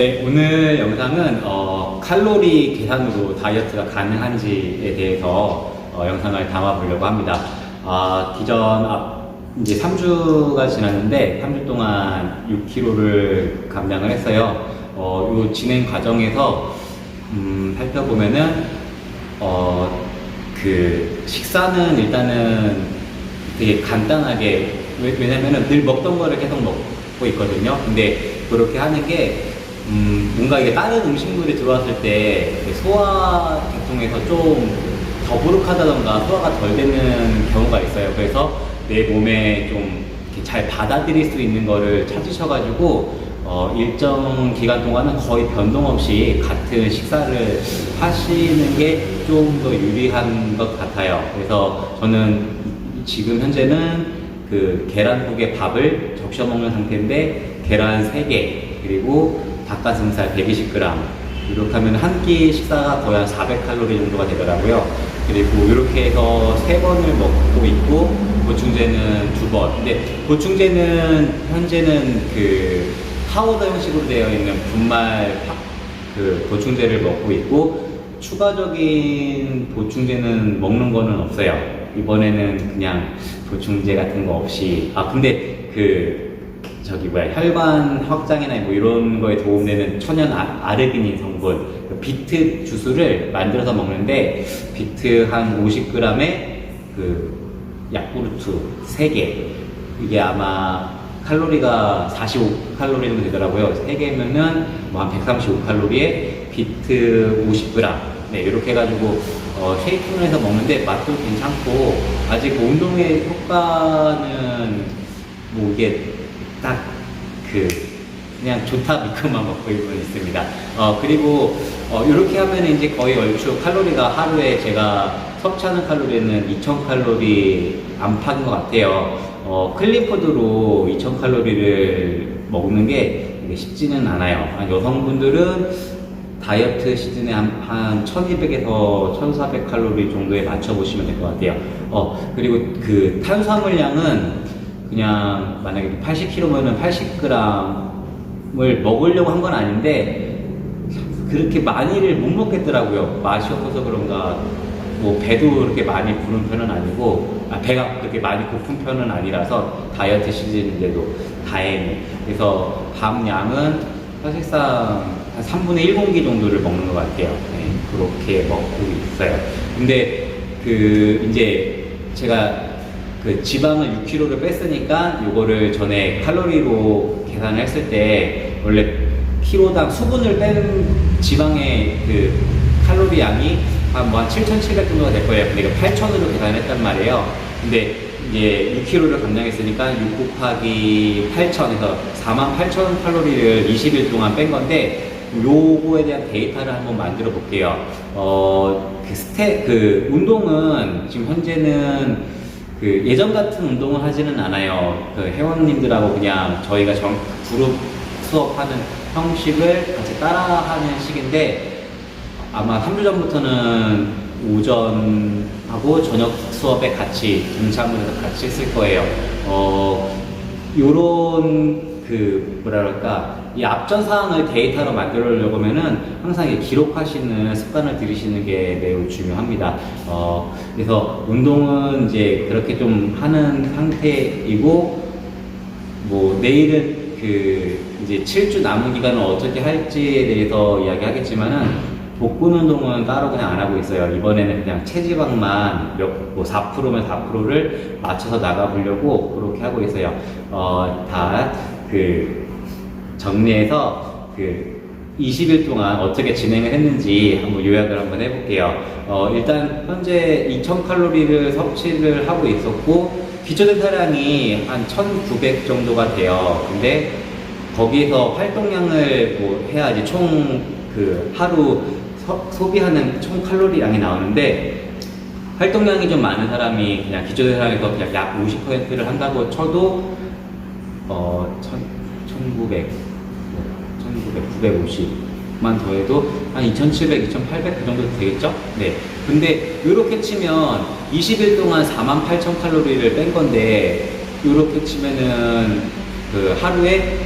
네, 오늘 영상은 어, 칼로리 계산으로 다이어트가 가능한지에 대해서 어, 영상을 담아보려고 합니다. 아, 기존 앞, 이제 3주가 지났는데 3주 동안 6kg를 감량을 했어요. 어, 요 진행 과정에서 음, 살펴보면은 어, 그 식사는 일단은 되게 간단하게 왜- 왜냐면은 늘 먹던 거를 계속 먹고 있거든요. 근데 그렇게 하는 게 음, 뭔가 이게 다른 음식물이 들어왔을 때 소화 계통에서 좀 더부룩하다던가 소화가 덜 되는 경우가 있어요. 그래서 내 몸에 좀 잘 받아들일 수 있는 거를 찾으셔가지고 어, 일정 기간 동안은 거의 변동 없이 같은 식사를 하시는 게 좀 더 유리한 것 같아요. 그래서 저는 지금 현재는 그 계란국에 밥을 적셔 먹는 상태인데 계란 3개 그리고 닭가슴살 120g 이렇게 하면 한 끼 식사가 거의 한 400칼로리 정도가 되더라고요. 그리고 이렇게 해서 세 번을 먹고 있고 보충제는 두 번. 근데 보충제는 현재는 그 파우더 형식으로 되어 있는 분말 파- 그 보충제를 먹고 있고 추가적인 보충제는 먹는 거는 없어요. 이번에는 그냥 보충제 같은 거 없이 아 근데 그 저기 뭐야 혈관 확장이나 뭐 이런 거에 도움되는 천연 아, 아르기닌 성분 그 비트 주스를 만들어서 먹는데 비트 한 50g에 그 야쿠르트 3개. 이게 아마 칼로리가 45 칼로리 정도 되더라고요. 3개면은 뭐 한 135 칼로리에 비트 50g 네 이렇게 해가지고 어, 쉐이킹을 해서 먹는데 맛도 괜찮고 아직 그 운동의 효과는 뭐 이게 딱 그 그냥 좋다 믿고만 먹고 있습니다. 어 그리고 어 이렇게 하면 이제 거의 얼추 칼로리가 하루에 제가 섭취하는 칼로리는 2,000 칼로리 안팎인 것 같아요. 어 클린푸드로 2,000 칼로리를 먹는 게 쉽지는 않아요. 아, 여성분들은 다이어트 시즌에 한, 한 1200에서 1400 칼로리 정도에 맞춰보시면 될 것 같아요. 어, 그리고 그 탄수화물량은 그냥 만약에 80kg면은 80g을 먹으려고 한 건 아닌데 그렇게 많이를 못 먹겠더라고요. 맛이 없어서 그런가 뭐 배도 그렇게 많이 부른 편은 아니고 아, 배가 그렇게 많이 고픈 편은 아니라서 다이어트 시즌인데도 다행히 그래서 밥 양은 사실상 한 3분의 1공기 정도를 먹는 것 같아요. 네, 그렇게 먹고 있어요. 근데 그 이제 제가 그 지방을 6kg를 뺐으니까 요거를 전에 칼로리로 계산을 했을 때 원래 키로당 수분을 뺀 지방의 그 칼로리 양이 한 뭐 한 7,700 정도가 될 거예요. 이거 8,000으로 계산했단 말이에요. 근데 이제 6kg를 감량했으니까 6 곱하기 8,000에서 48,000 칼로리를 20일 동안 뺀 건데 요거에 대한 데이터를 한번 만들어 볼게요. 어, 그 스테, 그 운동은 지금 현재는 그 예전 같은 운동을 하지는 않아요. 그 회원님들하고 그냥 저희가 정, 그룹 수업하는 형식을 같이 따라하는 식인데 아마 3주 전부터는 오전하고 저녁 수업에 같이 동참을 해서 같이 했을 거예요. 어, 요런 그 그럴까 이 앞전 사항을 데이터로 만들려고 하면은 항상 기록하시는 습관을 들이시는 게 매우 중요합니다. 어, 그래서 운동은 이제 그렇게 좀 하는 상태이고 뭐 내일은 그 이제 7주 남은 기간을 어떻게 할지에 대해서 이야기하겠지만은 복근 운동은 따로 그냥 안 하고 있어요. 이번에는 그냥 체지방만 몇, 뭐 4%면 4%를 맞춰서 나가보려고 그렇게 하고 있어요. 어, 다 그 정리해서 그 20일 동안 어떻게 진행을 했는지 한번 요약을 한번 해볼게요. 어, 일단 현재 2000칼로리를 섭취를 하고 있었고 기초대사량이 한 1900 정도가 돼요. 근데 거기에서 활동량을 뭐 해야지 총 그 하루 서- 소비하는 총 칼로리량이 나오는데 활동량이 좀 많은 사람이 그냥 기초대사량에서 그냥 약 50%를 한다고 쳐도 어, 1900, 1900, 950만 더해도 한 2700, 2800 그 정도 되겠죠? 네. 근데 이렇게 치면 20일 동안 48,000 칼로리를 뺀 건데 이렇게 치면은 그 하루에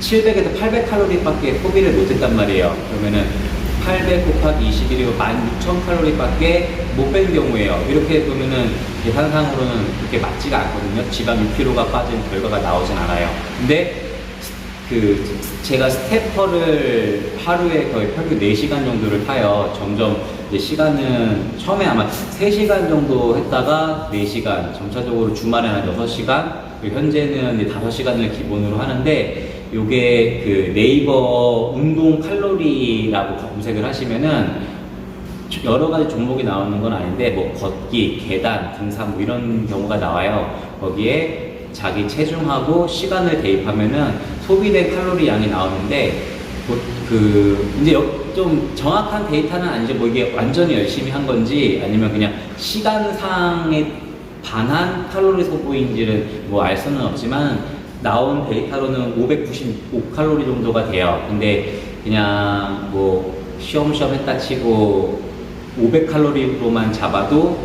700에서 800 칼로리밖에 소비를 못했단 말이에요. 그러면은 800 곱하기 21이면 16,000 칼로리밖에 못 뺀 경우예요. 이렇게 보면은 계산상으로는 그렇게 맞지가 않거든요. 지방 6kg가 빠진 결과가 나오진 않아요. 근데 그 제가 스태퍼를 하루에 거의 평균 4시간 정도를 타요. 점점 이제 시간은 처음에 아마 3시간 정도 했다가 4시간, 점차적으로 주말에 한 6시간, 그리고 현재는 이제 5시간을 기본으로 하는데 요게 그 네이버 운동 칼로리라고 검색을 하시면은 여러 가지 종목이 나오는 건 아닌데 뭐 걷기, 계단, 등산 뭐 이런 경우가 나와요. 거기에 자기 체중하고 시간을 대입하면은 소비된 칼로리 양이 나오는데 그, 그 이제 여- 좀 정확한 데이터는 아니죠. 뭐 이게 완전히 열심히 한 건지 아니면 그냥 시간상에 반한 칼로리 소모인지는 뭐 알 수는 없지만 나온 데이터로는 595칼로리 정도가 돼요. 근데 그냥 뭐 쉬엄쉬엄 했다 치고 500칼로리로만 잡아도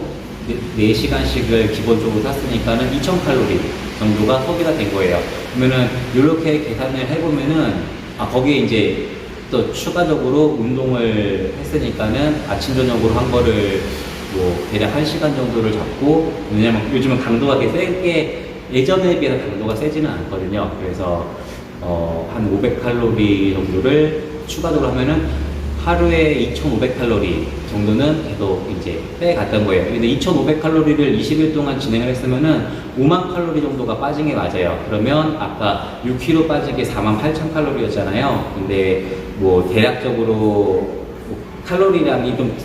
4시간씩을 기본적으로 탔으니까는 2000칼로리 정도가 소비가 된 거예요. 그러면은 이렇게 계산을 해보면은 아 거기에 이제 또 추가적으로 운동을 했으니까는 아침 저녁으로 한 거를 뭐 대략 1시간 정도를 잡고 왜냐면 요즘은 강도가 되게 세게 예전에 비해서 강도가 세지는 않거든요. 그래서 어, 한 500칼로리 정도를 추가적으로 하면은 하루에 2,500칼로리 정도는 계속 이제 빼갔던 거예요. 근데 2,500칼로리를 20일 동안 진행을 했으면은 5만 칼로리 정도가 빠진 게 맞아요. 그러면 아까 6kg 빠진 게 4만 8천 칼로리였잖아요. 근데 뭐 대략적으로 뭐 칼로리량이 좀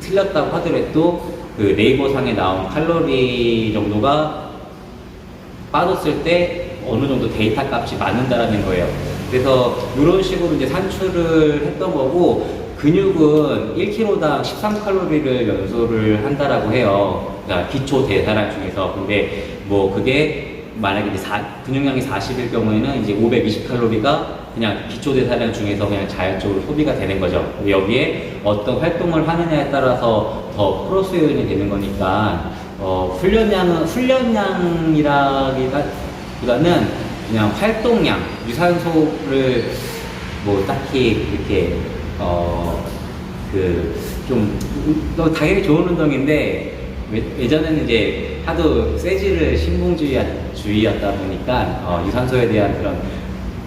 틀렸다고 하더라도 그 네이버 상에 나온 칼로리 정도가 빠졌을 때 어느 정도 데이터 값이 맞는다라는 거예요. 그래서 이런 식으로 이제 산출을 했던 거고 근육은 1kg당 13칼로리를 연소를 한다라고 해요. 그러니까 기초 대사량 중에서. 근데 뭐 그게 만약에 이제 사- 근육량이 40일 경우에는 이제 520칼로리가 그냥 기초 대사량 중에서 그냥 자연적으로 소비가 되는 거죠. 여기에 어떤 활동을 하느냐에 따라서 더 플러스 요인이 되는 거니까 어, 훈련량은 훈련량이라기보다는 그냥 활동량, 유산소를 뭐 딱히 이렇게 어 그좀 당연히 좋은 운동인데 예- 예전에는 이제 하도 세지를 신봉주의였다 보니까 어, 유산소에 대한 그런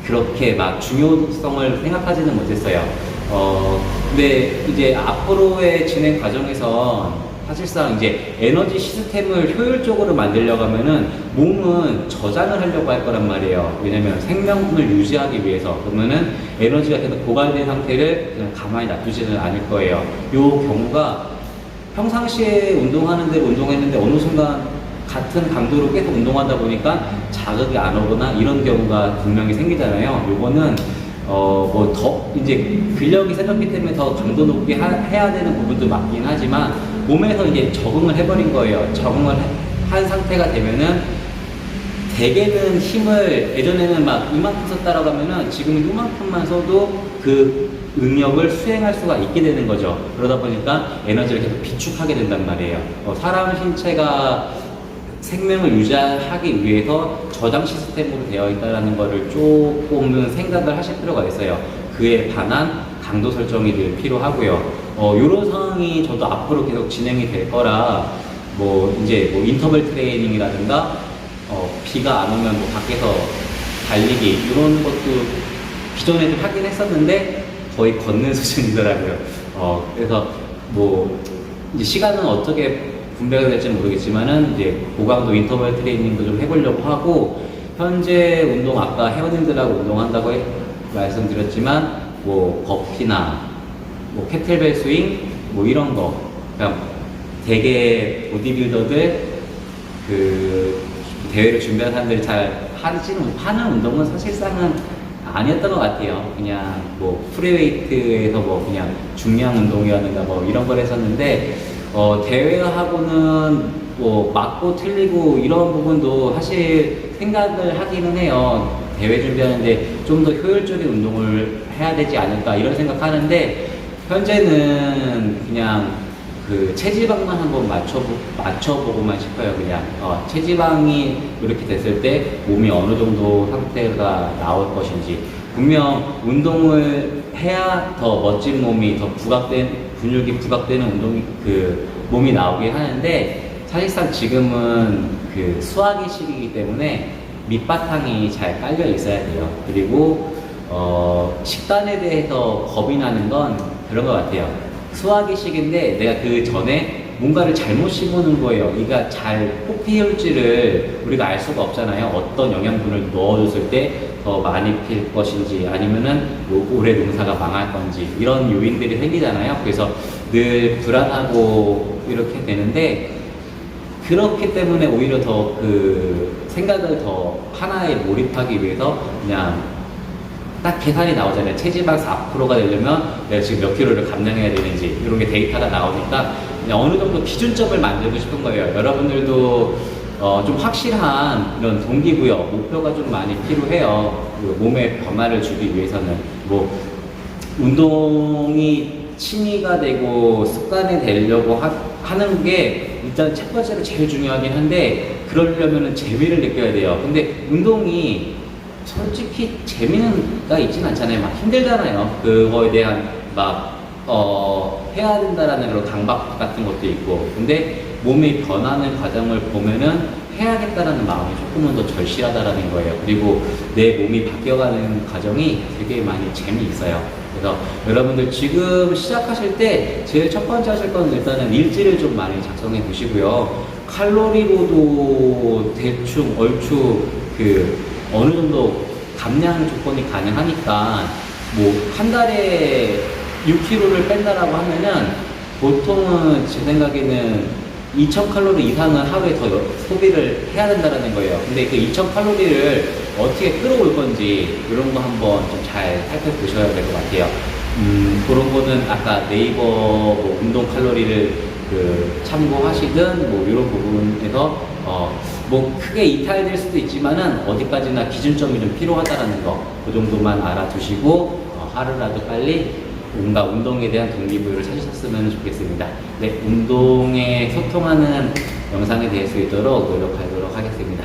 그렇게 막 중요성을 생각하지는 못했어요. 어, 근데 이제 앞으로의 진행 과정에서 사실상 이제 에너지 시스템을 효율적으로 만들려고 하면은 몸은 저장을 하려고 할 거란 말이에요. 왜냐면 생명을 유지하기 위해서. 그러면은 에너지가 계속 고갈된 상태를 그냥 가만히 놔두지는 않을 거예요. 요 경우가 평상시에 운동하는 대로 운동했는데 어느 순간 같은 강도로 계속 운동하다 보니까 자극이 안 오거나 이런 경우가 분명히 생기잖아요. 요거는 어 뭐 더 이제 근력이 생겼기 때문에 더 강도 높게 하- 해야 되는 부분도 맞긴 하지만 몸에서 이제 적응을 해버린 거예요. 적응을 해- 한 상태가 되면은 대개는 힘을 예전에는 막 이만큼 썼다라고 하면은 지금은 이만큼만 써도 그 응력을 수행할 수가 있게 되는 거죠. 그러다 보니까 에너지를 계속 비축하게 된단 말이에요. 어, 사람 신체가 생명을 유지하기 위해서 저장 시스템으로 되어 있다는 것을 조금은 생각을 하실 필요가 있어요. 그에 반한 강도 설정이 늘 필요하고요. 어, 이런 상황이 저도 앞으로 계속 진행이 될 거라 뭐 이제 뭐 인터벌 트레이닝이라든가 어, 비가 안 오면 뭐 밖에서 달리기 이런 것도 기존에도 하긴 했었는데 거의 걷는 수준이더라고요. 어, 그래서 뭐 이제 시간은 어떻게 분배가 될지는 모르겠지만은 이제 고강도 인터벌 트레이닝도 좀 해보려고 하고 현재 운동 아까 회원님들하고 운동한다고 해- 말씀드렸지만 뭐 버피나 뭐 캐틀벨 스윙 뭐 이런 거 그냥 되게 보디빌더들 그 대회를 준비하는 사람들이 잘 하지는 하는 운동은 사실상은 아니었던 것 같아요. 그냥 뭐 프리웨이트에서 뭐 그냥 중량 운동이라든가 뭐 이런 걸 했었는데 어 대회하고는 뭐 맞고 틀리고 이런 부분도 사실 생각을 하기는 해요. 대회 준비하는데 좀 더 효율적인 운동을 해야 되지 않을까 이런 생각하는데 현재는 그냥 그 체지방만 한번 맞춰보, 맞춰보고만 싶어요. 그냥 어, 체지방이 이렇게 됐을 때 몸이 어느 정도 상태가 나올 것인지. 분명 운동을 해야 더 멋진 몸이 더 부각된 근육이 부각되는 운동이 그 몸이 나오긴 하는데 사실상 지금은 그 수학의 시기이기 때문에 밑바탕이 잘 깔려 있어야 돼요. 그리고 어, 식단에 대해서 겁이 나는 건 그런 것 같아요. 수학의 시기인데 내가 그 전에 뭔가를 잘못 심어놓은 거예요. 이가 잘 뽑힐지를 우리가 알 수가 없잖아요. 어떤 영양분을 넣어줬을 때 더 많이 필 것인지 아니면은 뭐 올해 농사가 망할 건지 이런 요인들이 생기잖아요. 그래서 늘 불안하고 이렇게 되는데 그렇기 때문에 오히려 더 그 생각을 더 하나에 몰입하기 위해서 그냥 딱 계산이 나오잖아요. 체지방 4%가 되려면 내가 지금 몇 킬로를 감량해야 되는지 이런 게 데이터가 나오니까 그냥 어느 정도 기준점을 만들고 싶은 거예요. 여러분들도 어, 좀 확실한 이런 동기부여, 목표가 좀 많이 필요해요. 그 몸에 변화를 주기 위해서는 뭐 운동이 취미가 되고 습관이 되려고 하, 는게 일단 첫 번째로 제일 중요하긴 한데 그러려면은 재미를 느껴야 돼요. 근데 운동이 솔직히 재미는 가 있진 않잖아요. 막 힘들잖아요. 그거에 대한 막, 어, 해야 된다라는 그런 강박 같은 것도 있고. 근데 몸이 변하는 과정을 보면은 해야겠다라는 마음이 조금은 더 절실하다라는 거예요. 그리고 내 몸이 바뀌어가는 과정이 되게 많이 재미있어요. 그래서 여러분들 지금 시작하실 때 제일 첫 번째 하실 건 일단은 일지를 좀 많이 작성해 두시고요. 칼로리로도 대충 얼추 그 어느 정도 감량 조건이 가능하니까 뭐 한 달에 6kg를 뺀다라고 하면은 보통은 제 생각에는 2000칼로리 이상은 하루에 더 여- 소비를 해야 된다는 거예요. 근데 그 2000칼로리를 어떻게 끌어올 건지 이런 거 한번 좀 잘 살펴보셔야 될 것 같아요. 음, 그런 거는 아까 네이버 뭐 운동 칼로리를 그 참고하시든 뭐 이런 부분에서 어, 뭐 크게 이탈될 수도 있지만은 어디까지나 기준점이 좀 필요하다라는 거 그 정도만 알아두시고 어, 하루라도 빨리 뭔가 운동에 대한 동기부여를 찾으셨으면 좋겠습니다. 네, 운동에 소통하는 될수 있도록 노력하도록 하겠습니다.